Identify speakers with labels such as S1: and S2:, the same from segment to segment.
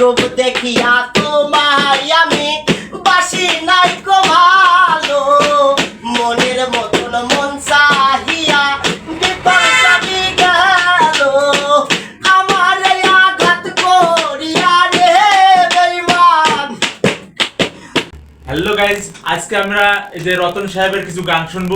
S1: রূপ দেখিয়া তোমায় আমি বাসি নাই কো ভালো। মনের মতন মন চাহিয়া
S2: হ্যালো গাইজ আজকে আমরা এই যে রতন সাহেবের কিছু গান শুনব।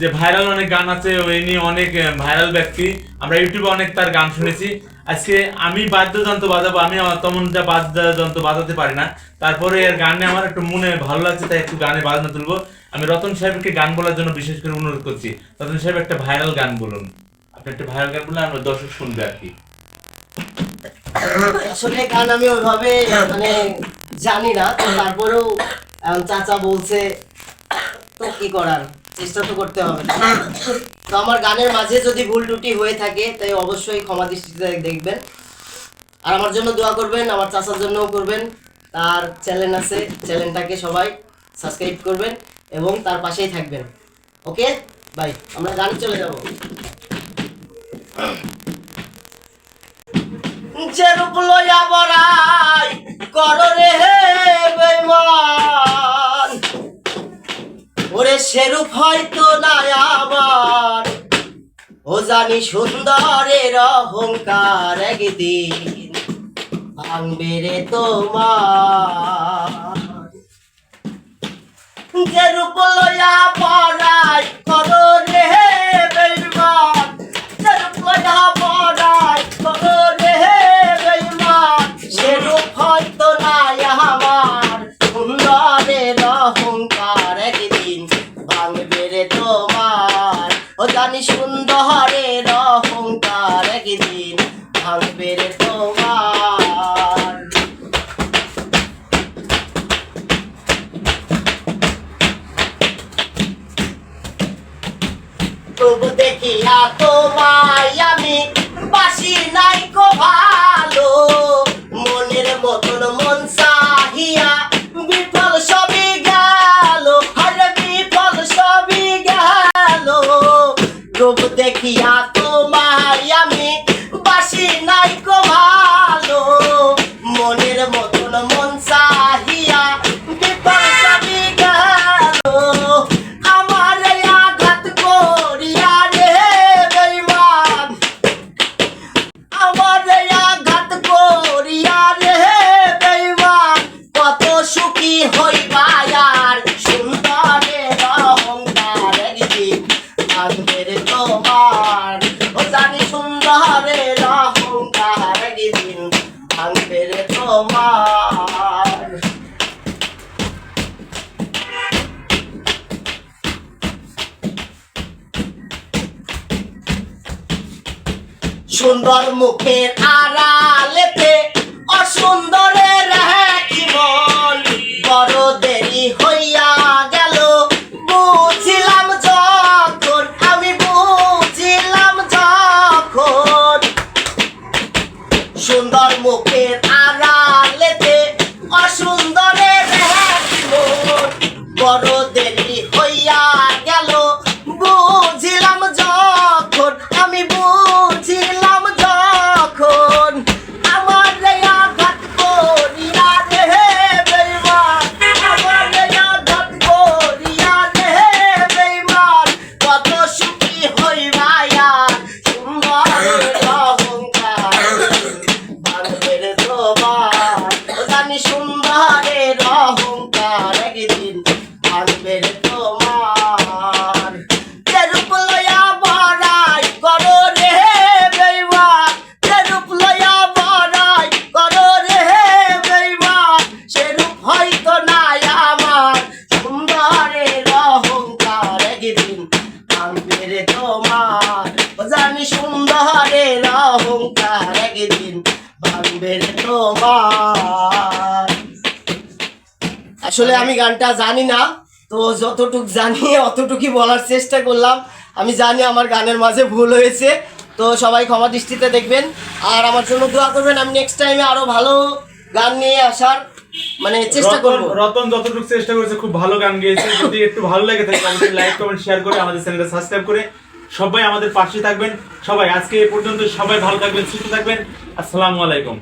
S2: যে ভাইরাল অনেক গান আছে, ওই নিয়ে অনেক ভাইরাল ব্যক্তি। আমরা ইউটিউবে অনেক তার গান শুনেছি। আজকে আমি বাদ্যযন্ত্র বাজাবো, আমি তেমন যা বাদ্যযন্ত্র বাজাতে পারি না। তারপরে এর গানে আমার একটু মনে ভালো লাগছে, তাই একটু গানে বাজানো তুলবো। আমি রতন সাহেবকে গান বলার জন্য বিশেষ করে অনুরোধ করছি, রতন সাহেব একটা ভাইরাল গান বলুন। আপনি একটা ভাইরাল গান বললে আমরা দর্শক শুনবে আর কি।
S1: আসলে গান আমি ওইভাবে মানে জানি না তারপরেও চাচা বলছে, তো কি করার? চেষ্টা তো করতে হবে। তো আমার গানের মাঝে যদি ভুল ত্রুটি হয়ে থাকে, তাই অবশ্যই ক্ষমা দৃষ্টিতে দেখবেন। আর আমার জন্য দোয়া করবেন, আমার চাচার জন্যও করবেন। তার চ্যানেল আছে, চ্যানেলটাকে সবাই সাবস্ক্রাইব করবেন এবং তার পাশেই থাকবেন। ওকে? বাই। আমরা গান চলে যাব। বড়াই ওরে সেরূপ হয়তো না আমার। ও জানি সুন্দরের অহংকার একদিন ভাঙবে রে তোমার। যেরূপ লয়া পড়াই করো রে। জানি সুন্দরের অহংকার একদিন ভাঙবে রে তোমার। তবু দেখিয়া তোমায় রূপ দেখিয়া সুন্দর মুখের আড়ালেতে অসুন্দরের ভাঙবে তোমার জানি সুন্দরের অহংকার একদিন ভাঙবে তোমার। আসলে আমি গানটা জানি না, তো যতটুক জানি, অতটুকুই বলার চেষ্টা করলাম। আমি জানি আমার গানের মাঝে ভুল হয়েছে, তো সবাই ক্ষমা দৃষ্টিতে দেখবেন। আর আমার জন্য দোয়া করবেন, আমি নেক্সট টাইমে আরও ভালো গান নিয়ে আসার মানে চেষ্টা
S2: রতন
S1: করব।
S2: রতন যতটুকু চেষ্টা করেছে খুব ভালো গান গেয়েছে। যদি একটু ভালো লাগে থাকে অবশ্যই লাইক কমেন্ট শেয়ার করে আমাদের চ্যানেলটা সাবস্ক্রাইব করে সবাই আমাদের পাশে থাকবেন। সবাই আজকে এ পর্যন্ত সবাই ভালো থাকবেন সুস্থ থাকবেন। আসসালামু আলাইকুম।